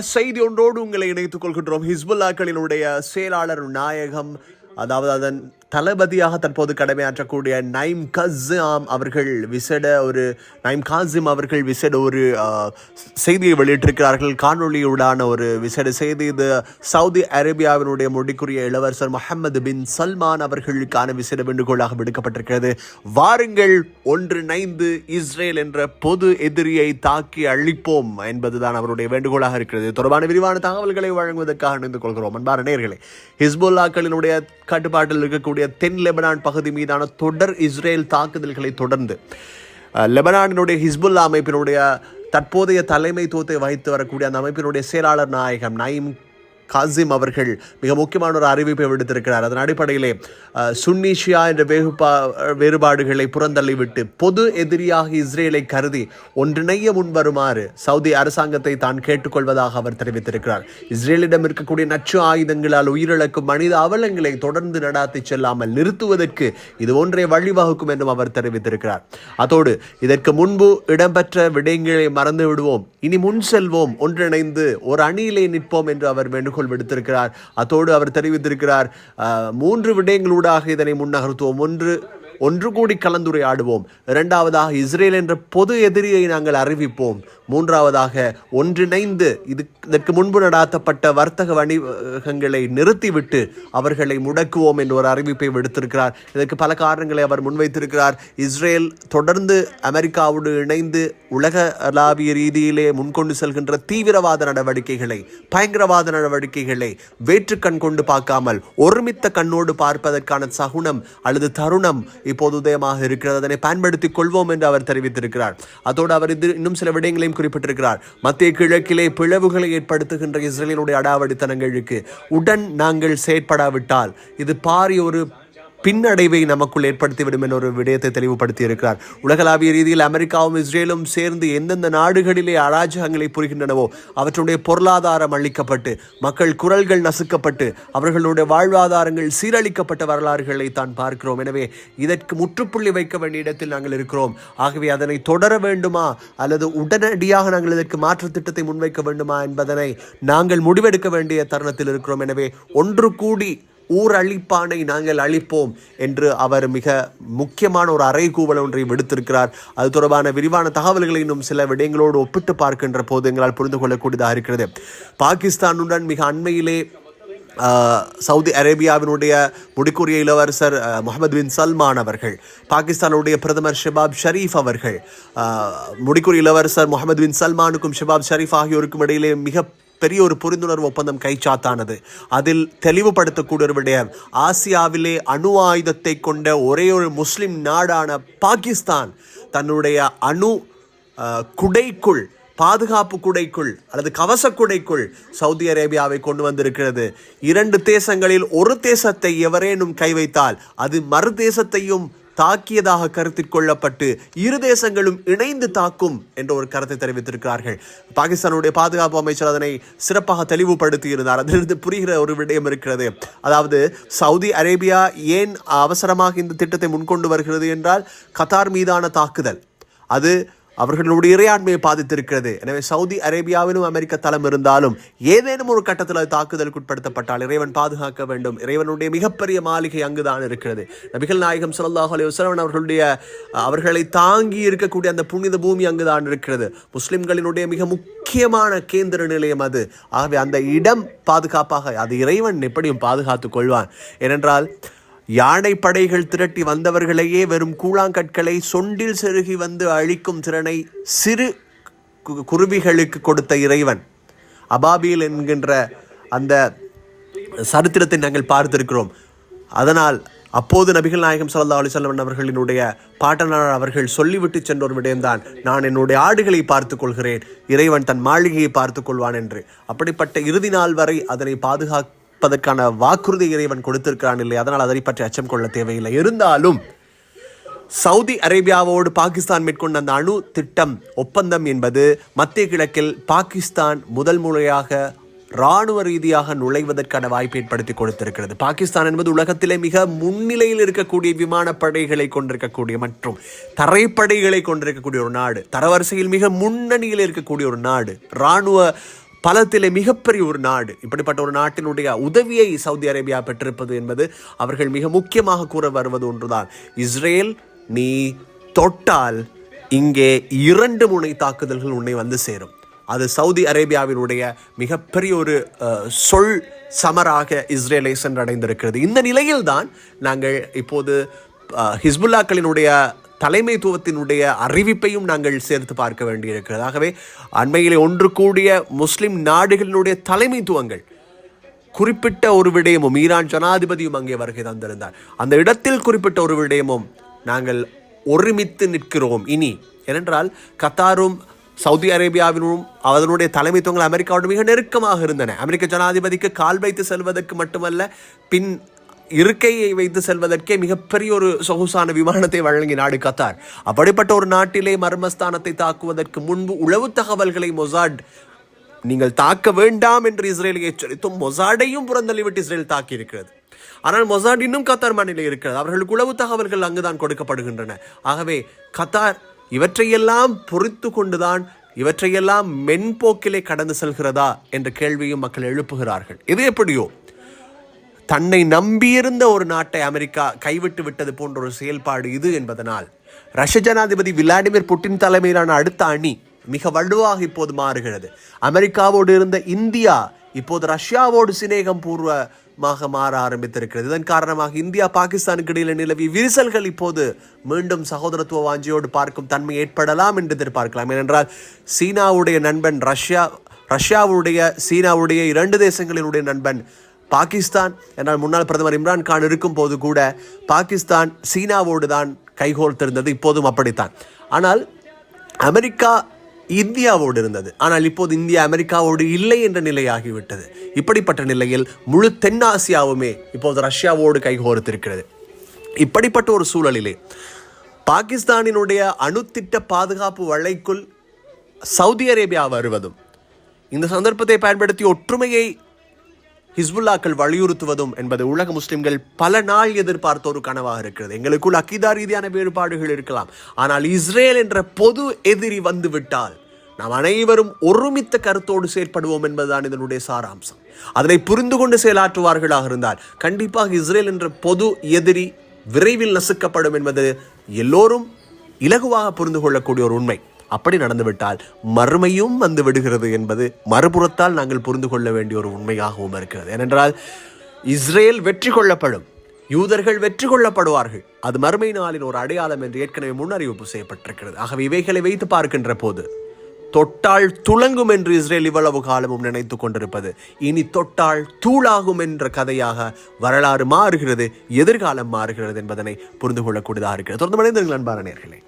செய்தி ஒன்றோடு உங்களை இணைத்துக் கொள்கின்றோம். ஹிஸ்புல்லாக்களினுடைய செயலாளர் நாயகம் அதாவது அதன் தளபதியாக தற்போது கடமையாற்றக்கூடிய நைம் கஸ்ஸாம் அவர்கள் விசேட ஒரு நைம் காசிம் அவர்கள் விசேட ஒரு செய்தியை வெளியிட்டிருக்கிறார்கள். காணொலியுடான ஒரு விசேட செய்தி இது. சவுதி அரேபியாவினுடைய முடிக்குரிய இளவரசர் முகமது பின் சல்மான் அவர்களுக்கான விசேட வேண்டுகோளாக விடுக்கப்பட்டிருக்கிறது. வாருங்கள் ஒன்றிணைந்து இஸ்ரேல் என்ற பொது எதிரியை தாக்கி அழிப்போம் என்பதுதான் அவருடைய வேண்டுகோளாக இருக்கிறது. தொடர்பான விரிவான தகவல்களை வழங்குவதற்காக இணைந்து கொள்கிறோம். அன்பான நேயர்களே ஹிஸ்புல்லாக்களினுடைய கட்டுப்பாட்டில் இருக்கக்கூடிய தென் லெபனான் பகுதி மீதான தொடர் இஸ்ரேல் தாக்குதல்களை தொடர்ந்து லெபனானினுடைய ஹிஸ்புல்லா அமைப்பினுடைய தற்போதைய தலைமைத்துவத்தை வகித்து வரக்கூடிய அந்த அமைப்பினுடைய செயலாளர் நாயகம் நயீம் காசிம் அவர்கள் மிக முக்கியமான ஒரு அறிவிப்பை விடுத்திருக்கிறார். அதன் அடிப்படையிலே சுன்னிஷியா என்ற வேறுபா வேறுபாடுகளை புறந்தள்ளிவிட்டு பொது எதிரியாக இஸ்ரேலை கருதி ஒன்றிணைய முன்வருமாறு சவுதி அரசாங்கத்தை தான் கேட்டுக்கொள்வதாக அவர் தெரிவித்திருக்கிறார். இஸ்ரேலிடம் இருக்கக்கூடிய நச்சு ஆயுதங்களால் உயிரிழக்கும் மனித அவலங்களை தொடர்ந்து நடாத்தி செல்லாமல் நிறுத்துவதற்கு இது ஒன்றே வழிவகுக்கும் என்றும் அவர் தெரிவித்திருக்கிறார். அதோடு இதற்கு முன்பு இடம்பெற்ற விடயங்களை மறந்து விடுவோம் இனி முன் செல்வோம். ஒன்றிணைந்து ஒரு அணியிலே நிற்போம் என்று அவர் வேண்டுகோள் விடுத்திருக்கிறார். அதோடு அவர் தெரிவித்திருக்கிறார் மூன்று விடயங்களூடாக இதனை முன்னகர்த்துவோம். ஒன்று ஒன்று கூடி கலந்துரையாடுவோம். இரண்டாவதாக இஸ்ரேல் என்ற பொது எதிரியை நாங்கள் அறிவிப்போம். மூன்றாவதாக ஒன்றிணைந்து இது இதற்கு முன்பு நடாத்தப்பட்ட வர்த்தக வணிகங்களை நிறுத்திவிட்டு அவர்களை முடக்குவோம் என்ற ஒரு அறிவிப்பை விடுத்திருக்கிறார். இதற்கு பல காரணங்களை அவர் முன்வைத்திருக்கிறார். இஸ்ரேல் தொடர்ந்து அமெரிக்காவோடு இணைந்து உலகளாவிய ரீதியிலே முன்கொண்டு செல்கின்ற தீவிரவாத நடவடிக்கைகளை பயங்கரவாத நடவடிக்கைகளை வேற்றுக்கண் கொண்டு பார்க்காமல் ஒருமித்த கண்ணோடு பார்ப்பதற்கான சகுனம் அல்லது தருணம் இப்போது உதயமாக இருக்கிறது. அதனை பயன்படுத்திக் கொள்வோம் என்று அவர் தெரிவித்திருக்கிறார். அதோடு அவர் இது இன்னும் சில விடயங்களையும் குறிப்பிட்டிருக்கிறார். மத்திய கிழக்கிலே பிளவுகளை ஏற்படுத்துகின்ற இஸ்ரேலினுடைய அடாவடித்தனங்களுக்கு உடன் நாங்கள் செயற்படாவிட்டால் இது பாரிய ஒரு பின்னடைவை நமக்குள் ஏற்படுத்திவிடும் என ஒரு விடயத்தை தெளிவுபடுத்தி இருக்கிறார் உலகளாவிய ரீதியில் அமெரிக்காவும் இஸ்ரேலும் சேர்ந்து எந்தெந்த நாடுகளிலே அராஜகங்களை புரிகின்றனவோ அவற்றுடைய பொருளாதாரம் அளிக்கப்பட்டு மக்கள் குரல்கள் நசுக்கப்பட்டு அவர்களுடைய வாழ்வாதாரங்கள் சீரழிக்கப்பட்ட வரலாறுகளை தான் பார்க்கிறோம். எனவே இதற்கு முற்றுப்புள்ளி வைக்க வேண்டிய இடத்தில் நாங்கள் இருக்கிறோம். ஆகவே அதனை தொடர வேண்டுமா அல்லது உடனடியாக நாங்கள் இதற்கு மாற்று திட்டத்தை முன்வைக்க வேண்டுமா என்பதனை நாங்கள் முடிவெடுக்க வேண்டிய தருணத்தில் இருக்கிறோம். எனவே ஒன்று கூடி ஊர் அழிப்பானை நாங்கள் அழிப்போம் என்று அவர் மிக முக்கியமான ஒரு அறைகூவல் ஒன்றை விடுத்திருக்கிறார். அது தொடர்பான விரிவான தகவல்களை இன்னும் சில விடயங்களோடு ஒப்பிட்டு பார்க்கின்ற போது எங்களால் புரிந்து கொள்ளக்கூடியதாக இருக்கிறது. பாகிஸ்தானுடன் மிக அண்மையிலே சவுதி அரேபியாவினுடைய முடிக்குரிய இளவரசர் முகமது பின் சல்மான் அவர்கள் பாகிஸ்தானுடைய பிரதமர் ஷெபாப் ஷரீஃப் அவர்கள் முடிக்குரிய இளவரசர் முகமது பின் சல்மானுக்கும் ஷெபாப் ஷரீஃப் ஆகியோருக்கும் இடையிலே மிக பெரிய ஒரு புரிந்துணர்வு ஒப்பந்தம் கைச்சாத்தானது. அதில் தெளிவுபடுத்தக்கூடிய ஒரு விடயம் ஆசியாவிலே அணு ஆயுதத்தை கொண்ட ஒரே ஒரு முஸ்லிம் நாடான பாகிஸ்தான் தன்னுடைய அணு குடைக்குள் பாதுகாப்பு குடைக்குள் அல்லது கவச குடைக்குள் சவுதி அரேபியாவை கொண்டு வந்திருக்கிறது. இரண்டு தேசங்களில் ஒரு தேசத்தை எவரேனும் கை வைத்தால் அது மறு தேசத்தையும் தாக்கியதாக கருத்தில் கொள்ளப்பட்டு இரு தேசங்களும் இணைந்து தாக்கும் என்ற ஒரு கருத்தை தெரிவித்திருக்கிறார்கள். பாகிஸ்தானுடைய பாதுகாப்பு அமைச்சர் அதனை சிறப்பாக தெளிவுபடுத்தி இருந்தார் அதிலிருந்து புரிகிற ஒரு விடயம் இருக்கிறது. அதாவது சவுதி அரேபியா ஏன் அவசரமாக இந்த திட்டத்தை முன்கொண்டு வருகிறது என்றால் கத்தார் மீதான தாக்குதல். அது அவர்களுடைய இறையாண்மையை பாதித்திருக்கிறது. எனவே சவுதி அரேபியாவிலும் அமெரிக்க தளம் இருந்தாலும் ஏதேனும் ஒரு கட்டத்தில் அது தாக்குதலுக்கு உட்படுத்தப்பட்டால் இறைவன் பாதுகாக்க வேண்டும். இறைவனுடைய மிகப்பெரிய மாளிகை அங்குதான் இருக்கிறது. நபிகள் நாயகம் ஸல்லல்லாஹு அலி வஸல்லம் அவர்களுடைய அவர்களை தாங்கி இருக்கக்கூடிய அந்த புனித பூமி அங்குதான் இருக்கிறது. முஸ்லிம்களினுடைய மிக முக்கியமான கேந்திர நிலையம் அது. ஆகவே அந்த இடம் பாதுகாப்பாக அது இறைவன் எப்படியும் பாதுகாத்துக் கொள்வான். ஏனென்றால் யானை படைகள் திரட்டி வந்தவர்களையே வெறும் கூழாங்கற்களை சொண்டில் செருகி வந்து அழிக்கும் திறனை சிறு கு- குருவிகளுக்கு கொடுத்த இறைவன். அபாபியில் என்கின்ற அந்த சரித்திரத்தை நாங்கள் பார்த்திருக்கிறோம். அதனால் அப்போது நபிகள் நாயகம் சல்லா அலைஹி அவர்களினுடைய பாட்டனார் அவர்கள் சொல்லிவிட்டு சென்ற ஒரு விடயம்தான் நான் என்னுடைய ஆடுகளை பார்த்துக் கொள்கிறேன். இறைவன் தன் மாளிகையை பார்த்துக் கொள்வான் என்று. அப்படிப்பட்ட இறுதி நாள் வரை அதனை பாதுகாப்பதற்கான வாக்குறுதி இறைவன் கொடுத்திருக்கிறான் இல்லை அதனால் அதை பற்றி அச்சம் கொள்ள தேவையில்லை. இருந்தாலும் சவுதி அரேபியாவோடு பாகிஸ்தான் மேற்கொண்ட அந்த அணு திட்டம் ஒப்பந்தம் என்பது மத்திய கிழக்கில் பாகிஸ்தான் முதல் முறையாக இராணுவ ரீதியாக நுழைவதற்கான வாய்ப்பை ஏற்படுத்தி கொடுத்திருக்கிறது. பாகிஸ்தான் என்பது உலகத்திலே மிக முன்னிலையில் இருக்கக்கூடிய விமானப்படைகளை கொண்டிருக்கக்கூடிய மற்றும் தரைப்படைகளை கொண்டிருக்கக்கூடிய ஒரு நாடு. தரவரிசையில் மிக முன்னணியில் இருக்கக்கூடிய ஒரு நாடு. இராணுவ பலத்திலே மிகப்பெரிய ஒரு நாடு இப்படிப்பட்ட ஒரு நாட்டினுடைய உதவியை சவுதி அரேபியா பெற்றிருப்பது என்பது அவர்கள் மிக முக்கியமாக கூற வருவது ஒன்றுதான். இஸ்ரேல் நீ தொட்டால் இங்கே இரண்டு முனை தாக்குதல்கள் உன்னை வந்து சேரும். அது சவுதி அரேபியாவினுடைய மிகப்பெரிய ஒரு சொல் சமராக இஸ்ரேலை சென்றடைந்திருக்கிறது. இந்த நிலையில்தான் நாங்கள் இப்போது ஹிஸ்புல்லாக்களினுடைய தலைமைத்துவத்தினுடைய அறிவிப்பையும் நாங்கள் சேர்த்து பார்க்க வேண்டியிருக்கிறது. ஆகவே அண்மையிலே ஒன்று கூடிய முஸ்லிம் நாடுகளினுடைய தலைமைத்துவங்கள் குறிப்பிட்ட ஒரு விடயமும் ஈரான் ஜனாதிபதியும் அங்கே வருகை தந்திருந்தார். அந்த இடத்தில் குறிப்பிட்ட ஒரு விடயமும் நாங்கள் ஒருமித்து நிற்கிறோம். இனி ஏனென்றால் கத்தாரும் சவுதி அரேபியாவினும் அதனுடைய தலைமைத்துவங்கள் அமெரிக்காவோடு மிக நெருக்கமாக இருந்தன. அமெரிக்க ஜனாதிபதிக்கு கால் வைத்து செல்வதற்கு மட்டுமல்ல பின் இருக்கையை வைத்து செல்வதற்கே மிகப்பெரிய ஒரு சொகுசான விமானத்தை வழங்கி நாடு கத்தார். அப்படிப்பட்ட ஒரு நாட்டிலே மர்மஸ்தானத்தை தாக்குவதற்கு முன்பு உளவு தகவல்களை மொசாட் நீங்கள் தாக்க வேண்டாம் என்று இஸ்ரேலை எச்சரித்தும் மொசாடையும் புறந்தள்ளிவிட்டு இஸ்ரேல் தாக்கி இருக்கிறது ஆனால் மொசாட் இன்னும் கத்தார் மாநில இருக்கிறது அவர்களுக்கு உளவு தகவல்கள் அங்குதான் கொடுக்கப்படுகின்றன. ஆகவே கத்தார் இவற்றையெல்லாம் பொறித்து கொண்டுதான் இவற்றையெல்லாம் மென்போக்கிலே கடந்து செல்கிறதா என்ற கேள்வியும் மக்கள் எழுப்புகிறார்கள். இது எப்படியோ தன்னை நம்பியிருந்த ஒரு நாட்டை அமெரிக்கா கைவிட்டு விட்டது போன்ற ஒரு செயல்பாடு இது என்பதனால் ரஷ்ய ஜனாதிபதி விளாடிமிர் புட்டின் தலைமையிலான அடுத்த அணி மிக வலுவாக இப்போது மாறுகிறது. அமெரிக்காவோடு இருந்த இந்தியா இப்போது ரஷ்யாவோடு சிநேகம் பூர்வமாக மாற ஆரம்பித்திருக்கிறது. இதன் காரணமாக இந்தியா பாகிஸ்தானுக்கு இடையில் நிலவி விரிசல்கள் இப்போது மீண்டும் சகோதரத்துவ வாஞ்சியோடு பார்க்கும் தன்மை ஏற்படலாம் என்று எதிர்பார்க்கலாம். ஏனென்றால் சீனாவுடைய நண்பன் ரஷ்யா ரஷ்யாவுடைய சீனாவுடைய இரண்டு தேசங்களினுடைய நண்பன் பாகிஸ்தான் என்றால் முன்னாள் பிரதமர் இம்ரான் கான் இருக்கும் போது கூட பாகிஸ்தான் சீனாவோடு தான் கைகோர்த்திருந்தது. இப்போதும் அப்படித்தான். ஆனால் அமெரிக்கா இந்தியாவோடு இருந்தது. ஆனால் இப்போது இந்தியா அமெரிக்காவோடு இல்லை என்ற நிலையாகிவிட்டது. இப்படிப்பட்ட நிலையில் முழு தென்னாசியாவுமே இப்போது ரஷ்யாவோடு கைகோர்த்திருக்கிறது. இப்படிப்பட்ட ஒரு சூழலிலே பாகிஸ்தானினுடைய அணுத்திட்ட பாதுகாப்பு வலைக்குள் சவுதி அரேபியா வருவதும் இந்த சந்தர்ப்பத்தை பயன்படுத்தி ஒற்றுமையை ஹிஸ்புல்லாக்கள் வலியுறுத்துவதும் என்பது உலக முஸ்லிம்கள் பல நாள் எதிர்பார்த்த ஒரு கனவாக இருக்கிறது. எங்களுக்குள் அக்கீதா ரீதியான வேறுபாடுகள் இருக்கலாம். ஆனால் இஸ்ரேல் என்ற பொது எதிரி வந்துவிட்டால் நாம் அனைவரும் ஒருமித்த கருத்தோடு செயல்படுவோம் என்பதுதான் இதனுடைய சாராம்சம். அதனை புரிந்து கொண்டு செயலாற்றுவார்களாக இருந்தால் கண்டிப்பாக இஸ்ரேல் என்ற பொது எதிரி விரைவில் நசுக்கப்படும் என்பது எல்லோரும் இலகுவாக புரிந்து கொள்ளக்கூடிய ஒரு உண்மை. அப்படி நடந்துவிட்டால் மறுமையும் வந்து விடுகிறது என்பது மறுபுறத்தால் நாங்கள் புரிந்து கொள்ள வேண்டிய ஒரு உண்மையாகவும் இருக்கிறது. ஏனென்றால் இஸ்ரேல் வெற்றி கொள்ளப்படும். யூதர்கள் வெற்றி கொள்ளப்படுவார்கள். அது மறுமை நாளின் ஒரு அடையாளம் என்று ஏற்கனவே முன்னறிவிப்பு செய்யப்பட்டிருக்கிறது. ஆகவே இவைகளை வைத்து பார்க்கின்ற போது தொட்டால் துளங்கும் என்று இஸ்ரேல் இவ்வளவு காலமும் நினைத்து கொண்டிருப்பது இனி தொட்டால் தூளாகும் என்ற கதையாக வரலாறு மாறுகிறது எதிர்காலம் மாறுகிறது என்பதனை புரிந்து கொள்ளக்கூடியதாக இருக்கிறது. தொடர்ந்து மனிதர்கள் அன்பான நேர்களே.